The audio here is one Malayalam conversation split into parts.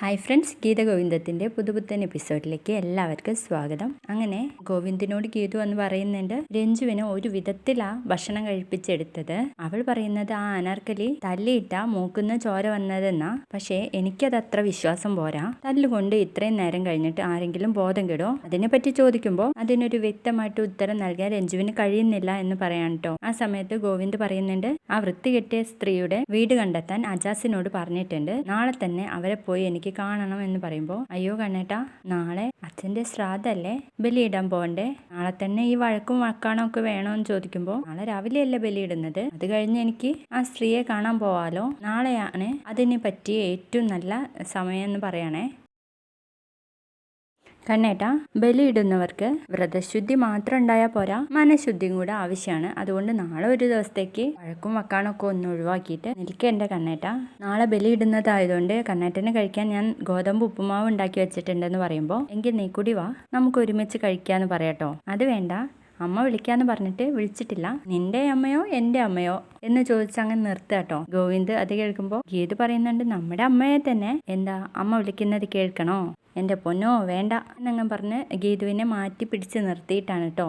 ഹായ് ഫ്രണ്ട്സ് ഗീത ഗോവിന്ദത്തിന്റെ പുതുപുത്തൻ എപ്പിസോഡിലേക്ക് എല്ലാവർക്കും സ്വാഗതം. അങ്ങനെ ഗോവിന്ദിനോട് ഗീതു എന്ന് പറയുന്നുണ്ട് രഞ്ജുവിന് ഒരു വിധത്തിലാ ഭക്ഷണം കഴിപ്പിച്ചെടുത്തത്. അവൾ പറയുന്നത് ആ അനാർക്കലി തല്ലിയിട്ട മൂക്കുന്ന ചോര വന്നതെന്നാ. പക്ഷേ എനിക്കത് അത്ര വിശ്വാസം പോരാ. തല്ലുകൊണ്ട് ഇത്രയും നേരം കഴിഞ്ഞിട്ട് ആരെങ്കിലും ബോധം കെടോ? അതിനെപ്പറ്റി ചോദിക്കുമ്പോൾ അതിനൊരു വ്യക്തമായിട്ട് ഉത്തരം നൽകാൻ രഞ്ജുവിന് കഴിയുന്നില്ല എന്ന് പറയാൻ കേട്ടോ ആ സമയത്ത് ഗോവിന്ദ് പറയുന്നുണ്ട് ആ വൃത്തികെട്ടിയ സ്ത്രീയുടെ വീട് കണ്ടെത്താൻ അജാസിനോട് പറഞ്ഞിട്ടുണ്ട്. നാളെ തന്നെ അവരെ പോയി എനിക്ക് കാണണം എന്ന് പറയുമ്പോൾ അയ്യോ കണ്ണേട്ട നാളെ അച്ഛന്റെ ശ്രാദ്ധല്ലേ? ബലിയിടാൻ പോകണ്ടേ? നാളെ തന്നെ ഈ വഴക്കും വഴക്കാണോ ഒക്കെ വേണോന്ന് ചോദിക്കുമ്പോൾ നാളെ രാവിലെയല്ലേ ബലിയിടുന്നത്? അത് കഴിഞ്ഞ് എനിക്ക് ആ സ്ത്രീയെ കാണാൻ പോവാലോ? നാളെയാണ് അതിനെ പറ്റി ഏറ്റവും നല്ല സമയം എന്ന് പറയണേ. കണ്ണേട്ട ബലിയിടുന്നവർക്ക് വ്രതശുദ്ധി മാത്രം ഉണ്ടായാൽ പോരാ. മനഃശുദ്ധിയും കൂടെ ആവശ്യമാണ് അതുകൊണ്ട് നാളെ ഒരു ദിവസത്തേക്ക് വഴക്കും വക്കാണൊക്കെ ഒന്ന് ഒഴിവാക്കിയിട്ട് നിൽക്കേണ്ട കണ്ണേട്ട. നാളെ ബലിയിടുന്നതായതുകൊണ്ട് കണ്ണേട്ടന് കഴിക്കാൻ ഞാൻ ഗോതമ്പ് ഉപ്പുമാവ് ഉണ്ടാക്കി വെച്ചിട്ടുണ്ടെന്ന് പറയുമ്പോൾ എങ്കിൽ നീ കൂടി വാ. നമുക്ക് ഒരുമിച്ച് കഴിക്കാന്ന് പറയട്ടോ. അത് വേണ്ട. അമ്മ വിളിക്കാന്ന് പറഞ്ഞിട്ട് വിളിച്ചിട്ടില്ല. നിന്റെ അമ്മയോ എന്റെ അമ്മയോ? എന്ന് ചോദിച്ചങ്ങ് നിർത്തുക കേട്ടോ. ഗോവിന്ദ് അത് കേൾക്കുമ്പോൾ ഗീത് പറയുന്നുണ്ട് നമ്മുടെ അമ്മയെ തന്നെ. എന്താ? അമ്മ വിളിക്കുന്നത് കേൾക്കണോ? എന്റെ പൊന്നോ വേണ്ട എന്നങ്ങ് പറഞ്ഞ് ഗീതുവിനെ മാറ്റി പിടിച്ച് നിർത്തിയിട്ടാണ് കേട്ടോ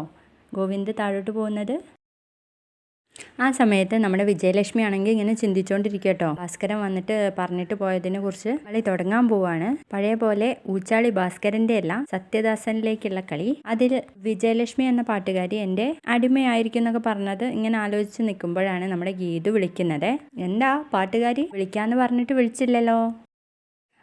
ഗോവിന്ദ് താഴോട്ട് പോകുന്നത്. ആ സമയത്ത് നമ്മുടെ വിജയലക്ഷ്മി ആണെങ്കിൽ ഇങ്ങനെ ചിന്തിച്ചുകൊണ്ടിരിക്കുക കേട്ടോ ഭാസ്കരൻ വന്നിട്ട് പറഞ്ഞിട്ട് പോയതിനെ കുറിച്ച് കളി തുടങ്ങാൻ പോവാണ്. പഴയ പോലെ ഊച്ചാളി ഭാസ്കരന്റെ അല്ല സത്യദാസനിലേക്കുള്ള കളി. അതിൽ വിജയലക്ഷ്മി എന്ന പാട്ടുകാരി എന്റെ അടിമയായിരിക്കും എന്നൊക്കെ പറഞ്ഞത് ഇങ്ങനെ ആലോചിച്ച് നിൽക്കുമ്പോഴാണ് നമ്മുടെ ഗീതു വിളിക്കുന്നത്. എന്താ പാട്ടുകാരി? വിളിക്കാന്ന് പറഞ്ഞിട്ട് വിളിച്ചില്ലല്ലോ.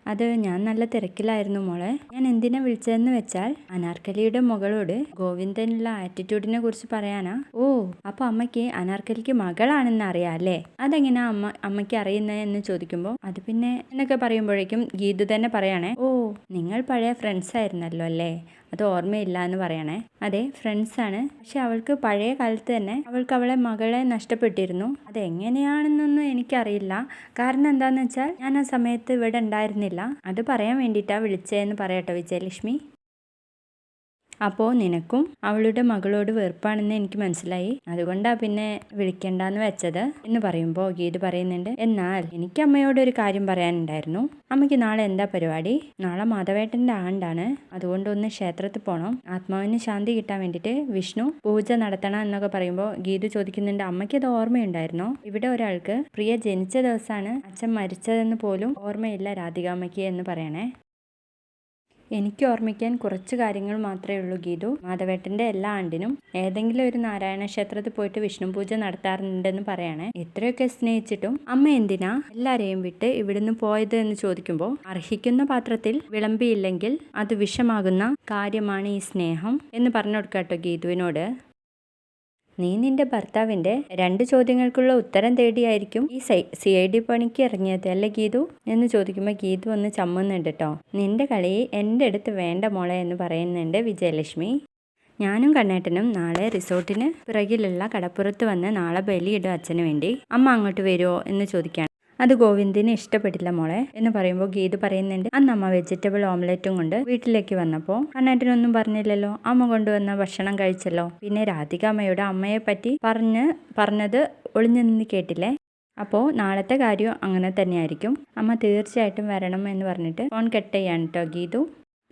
അത് ഞാൻ നല്ല തിരക്കിലായിരുന്നു മോളെ. ഞാൻ എന്തിനാ വിളിച്ചതെന്ന് വെച്ചാൽ അനാർക്കലിയുടെ മകളോട് ഗോവിന്ദനുള്ള ആറ്റിറ്റ്യൂഡിനെ കുറിച്ച് പറയാനാ. ഓ അപ്പൊ അമ്മയ്ക്ക് അനാർക്കലിക്ക് മകളാണെന്ന് അറിയാം അല്ലേ? അതെങ്ങനെയാ അമ്മ അമ്മയ്ക്ക് അറിയുന്നത് എന്ന് ചോദിക്കുമ്പോൾ അത് പിന്നെ എന്നൊക്കെ പറയുമ്പോഴേക്കും ഗീതു തന്നെ പറയാണേ ഓ നിങ്ങൾ പഴയ ഫ്രണ്ട്സ് ആയിരുന്നല്ലോ അല്ലേ? അത് ഓർമ്മയില്ല എന്ന് പറയണേ. അതെ ഫ്രണ്ട്സാണ് പക്ഷെ അവൾക്ക് പഴയ കാലത്ത് തന്നെ അവൾക്ക് അവളെ മകളെ നഷ്ടപ്പെട്ടിരുന്നു. അതെങ്ങനെയാണെന്നൊന്നും എനിക്കറിയില്ല. കാരണം എന്താണെന്ന് വെച്ചാൽ ഞാൻ ആ സമയത്ത് ഇവിടെ ഉണ്ടായിരുന്നില്ല. അത് പറയാൻ വേണ്ടിയിട്ടാണ് വിളിച്ചതെന്ന് പറയട്ടോ വിജയലക്ഷ്മി. അപ്പോൾ നിനക്കും അവളുടെ മകളോട് വെറുപ്പാണെന്ന് എനിക്ക് മനസ്സിലായി. അതുകൊണ്ടാണ് പിന്നെ വിളിക്കണ്ടെന്ന് വെച്ചത് എന്ന് പറയുമ്പോൾ ഗീത് പറയുന്നുണ്ട് എന്നാൽ എനിക്ക് അമ്മയോട് ഒരു കാര്യം പറയാനുണ്ടായിരുന്നു. അമ്മയ്ക്ക് നാളെ എന്താ പരിപാടി? നാളെ മാധവേട്ടന്റെ ആണ്ടാണ്. അതുകൊണ്ട് ഒന്ന് ക്ഷേത്രത്തിൽ പോകണം ആത്മാവിന് ശാന്തി കിട്ടാൻ വേണ്ടിയിട്ട് വിഷ്ണു പൂജ നടത്തണം എന്നൊക്കെ പറയുമ്പോൾ ഗീതു ചോദിക്കുന്നുണ്ട് അമ്മയ്ക്ക് അത് ഓർമ്മയുണ്ടായിരുന്നോ? ഇവിടെ ഒരാൾക്ക് പ്രിയ ജനിച്ച ദിവസമാണ് അച്ഛൻ മരിച്ചതെന്ന് പോലും ഓർമ്മയില്ല രാധികാമ്മയ്ക്ക് എന്ന് പറയണേ. എനിക്ക് ഓർമ്മിക്കാൻ കുറച്ച് കാര്യങ്ങൾ മാത്രമേ ഉള്ളൂ ഗീതു. മാധവേട്ടന്റെ എല്ലാ ആണ്ടിനും ഏതെങ്കിലും ഒരു നാരായണ ക്ഷേത്രത്തിൽ പോയിട്ട് വിഷ്ണു പൂജ നടത്താറുണ്ടെന്ന് പറയണേ. ഇത്രയൊക്കെ സ്നേഹിച്ചിട്ടും അമ്മ എന്തിനാ എല്ലാരെയും വിട്ട് ഇവിടുന്ന് പോയത് എന്ന് ചോദിക്കുമ്പോൾ അർഹിക്കുന്ന പാത്രത്തിൽ വിളമ്പിയില്ലെങ്കിൽ അത് വിഷമാകുന്ന കാര്യമാണ് ഈ സ്നേഹം എന്ന് പറഞ്ഞു കൊടുക്കാട്ടോ ഗീതുവിനോട്. നീ നിന്റെ ഭർത്താവിന്റെ രണ്ട് ചോദ്യങ്ങൾക്കുള്ള ഉത്തരം തേടിയായിരിക്കും ഈ സൈ ഐ ഡി പണിക്ക് ഇറങ്ങിയത് അല്ലേ ഗീതു? എന്ന് ചോദിക്കുമ്പോൾ ഗീതു ഒന്ന് ചമ്മുന്നുണ്ട് കേട്ടോ നിന്റെ കളി എന്റെ അടുത്ത് വേണ്ട മോളെ എന്ന് പറയുന്നുണ്ട് വിജയലക്ഷ്മി. ഞാനും കണ്ണേട്ടനും നാളെ റിസോർട്ടിന് പിറകിലുള്ള കടപ്പുറത്ത് വന്ന് നാളെ ബലിയിടും അച്ഛന് വേണ്ടി. അമ്മ അങ്ങോട്ട് വരുമോ എന്ന് ചോദിക്കുകയാണ് അത് ഗോവിന്ദിന് ഇഷ്ടപ്പെട്ടില്ല മോളെ എന്ന് പറയുമ്പോൾ ഗീത് പറയുന്നുണ്ട് അന്ന് അമ്മ വെജിറ്റബിൾ ഓംലെറ്റും കൊണ്ട് വീട്ടിലേക്ക് വന്നപ്പോൾ കണ്ണാട്ടിനൊന്നും പറഞ്ഞില്ലല്ലോ. അമ്മ കൊണ്ടുവന്ന ഭക്ഷണം കഴിച്ചല്ലോ. പിന്നെ രാധിക അമ്മയുടെ അമ്മയെ പറ്റി പറഞ്ഞ് പറഞ്ഞത് ഒളിഞ്ഞു നിന്ന് കേട്ടില്ലേ? അപ്പോൾ നാളത്തെ കാര്യം അങ്ങനെ തന്നെയായിരിക്കും. അമ്മ തീർച്ചയായിട്ടും വരണം എന്ന് പറഞ്ഞിട്ട് ഫോൺ കട്ട് ചെയ്യാണ് കേട്ടോ ഗീതു.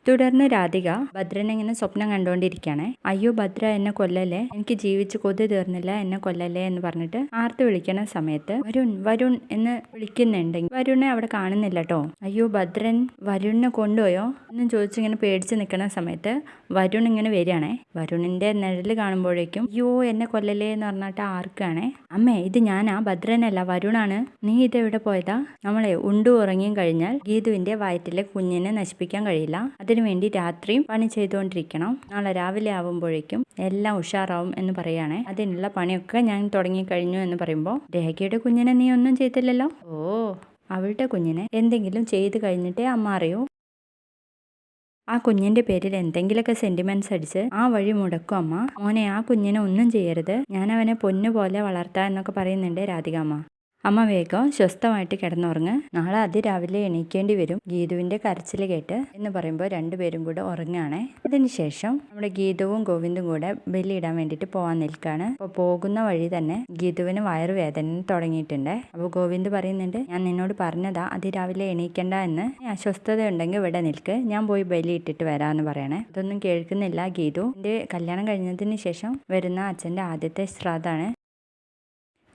തുടർന്ന് രാധിക ഭദ്രനെ ഇങ്ങനെ സ്വപ്നം കണ്ടുകൊണ്ടിരിക്കുകയാണ് അയ്യോ ഭദ്ര എന്നെ കൊല്ലല്ലേ? എനിക്ക് ജീവിച്ച് കൊതി തീർന്നില്ല എന്നെ കൊല്ലല്ലേ? എന്ന് പറഞ്ഞിട്ട് ആർത്ത് വിളിക്കണ സമയത്ത് വരുൺ വരുൺ എന്ന് വിളിക്കുന്നുണ്ടെങ്കിൽ വരുണെ അവിടെ കാണുന്നില്ല കേട്ടോ അയ്യോ ഭദ്രൻ വരുണിനെ കൊണ്ടുപോയോ? എന്ന് ചോദിച്ചിങ്ങനെ പേടിച്ച് നിൽക്കുന്ന സമയത്ത് വരുൺ ഇങ്ങനെ വരികയാണേ. വരുണിന്റെ നിഴൽ കാണുമ്പോഴേക്കും അയ്യോ എന്നെ കൊല്ലല്ലേ? എന്ന് പറഞ്ഞിട്ട് ആർക്കാണേ. അമ്മേ ഇത് ഞാനാ ഭദ്രനല്ല വരുണാണ്. നീ ഇതെവിടെ പോയതാ? നമ്മളെ ഉണ്ടു ഉറങ്ങിയും കഴിഞ്ഞാൽ ഗീതുവിന്റെ വയറ്റിലെ കുഞ്ഞിനെ നശിപ്പിക്കാൻ കഴിയില്ല. അതിനുവേണ്ടി രാത്രിയും പണി ചെയ്തുകൊണ്ടിരിക്കണം. നാളെ രാവിലെ ആവുമ്പോഴേക്കും എല്ലാം ഉഷാറാവും എന്ന് പറയുകയാണെ അതിനുള്ള പണിയൊക്കെ ഞാൻ തുടങ്ങിക്കഴിഞ്ഞു എന്ന് പറയുമ്പോൾ രേഖയുടെ കുഞ്ഞിനെ നീ ഒന്നും ചെയ്തില്ലല്ലോ? ഓ അവളുടെ കുഞ്ഞിനെ എന്തെങ്കിലും ചെയ്തു കഴിഞ്ഞിട്ടേ അമ്മ അറിയൂ. ആ കുഞ്ഞിന്റെ പേരിൽ എന്തെങ്കിലുമൊക്കെ സെന്റിമെന്റ്സ് അടിച്ച് ആ വഴി മുടക്കും അമ്മ. മോനെ ആ കുഞ്ഞിനെ ഒന്നും ചെയ്യരുത്. ഞാൻ അവനെ പൊന്നുപോലെ വളർത്താം എന്നൊക്കെ പറയുന്നുണ്ട് രാധികാമ്മ അമ്മ വേഗം സ്വസ്ഥമായിട്ട് കിടന്നുറങ്ങ്. നാളെ അതിരാവിലെ എണീക്കേണ്ടി വരും. ഗീതുവിന്റെ കരച്ചിൽ കേട്ട് എന്ന് പറയുമ്പോൾ രണ്ടുപേരും കൂടെ ഉറങ്ങുകയാണേ അതിനുശേഷം നമ്മുടെ ഗീതുവും ഗോവിന്ദും കൂടെ ബലിയിടാൻ വേണ്ടിയിട്ട് പോകാൻ നിൽക്കുകയാണ് അപ്പോൾ പോകുന്ന വഴി തന്നെ ഗീതുവിന് വയറുവേദന തുടങ്ങിയിട്ടുണ്ട്. അപ്പോൾ ഗോവിന്ദ് പറയുന്നുണ്ട് ഞാൻ നിന്നോട് പറഞ്ഞതാ അതിരാവിലെ എണീക്കണ്ട എന്ന്. അസ്വസ്ഥത ഉണ്ടെങ്കിൽ ഇവിടെ നിൽക്ക്. ഞാൻ പോയി ബലി ഇട്ടിട്ട് വരാമെന്ന് പറയണേ. അതൊന്നും കേൾക്കുന്നില്ല ഗീതു. എന്റെ കല്യാണം കഴിഞ്ഞതിന് ശേഷം വരുന്ന അച്ഛന്റെ ആദ്യത്തെ ശ്രാദ്ധാണ്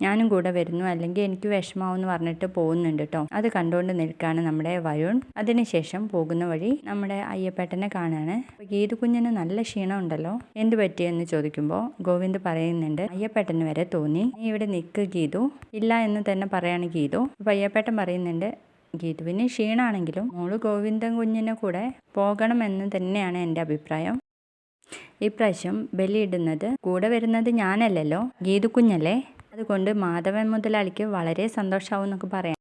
ഞാനും കൂടെ വരുന്നു. അല്ലെങ്കിൽ എനിക്ക് വിഷമാവെന്ന് പറഞ്ഞിട്ട് പോകുന്നുണ്ട് കേട്ടോ അത് കണ്ടുകൊണ്ട് നിൽക്കുകയാണ് നമ്മുടെ വരുൺ. അതിനുശേഷം പോകുന്ന വഴി നമ്മുടെ അയ്യപ്പേട്ടനെ കാണാണ്. ഗീതു കുഞ്ഞിന് നല്ല ക്ഷീണം ഉണ്ടല്ലോ? എന്ത് പറ്റിയെന്ന് ചോദിക്കുമ്പോൾ ഗോവിന്ദ് പറയുന്നുണ്ട് അയ്യപ്പേട്ടന് വരെ തോന്നി. നീ ഇവിടെ നിൽക്ക് ഗീതു. ഇല്ല എന്ന് തന്നെ പറയാണ് ഗീതു. അപ്പോൾ അയ്യപ്പേട്ടൻ പറയുന്നുണ്ട് ഗീതുവിന് ക്ഷീണാണെങ്കിലും മോൾ ഗോവിന്ദൻ കുഞ്ഞിനെ കൂടെ പോകണമെന്ന് തന്നെയാണ് എന്റെ അഭിപ്രായം. ഇപ്രാവശ്യം ബലിയിടുന്നത് കൂടെ വരുന്നത് ഞാനല്ലല്ലോ? ഗീതു കുഞ്ഞല്ലേ? അതുകൊണ്ട് മാധവൻ മുതലാളിക്ക് വളരെ സന്തോഷമാവും എന്നൊക്കെ പറയാം.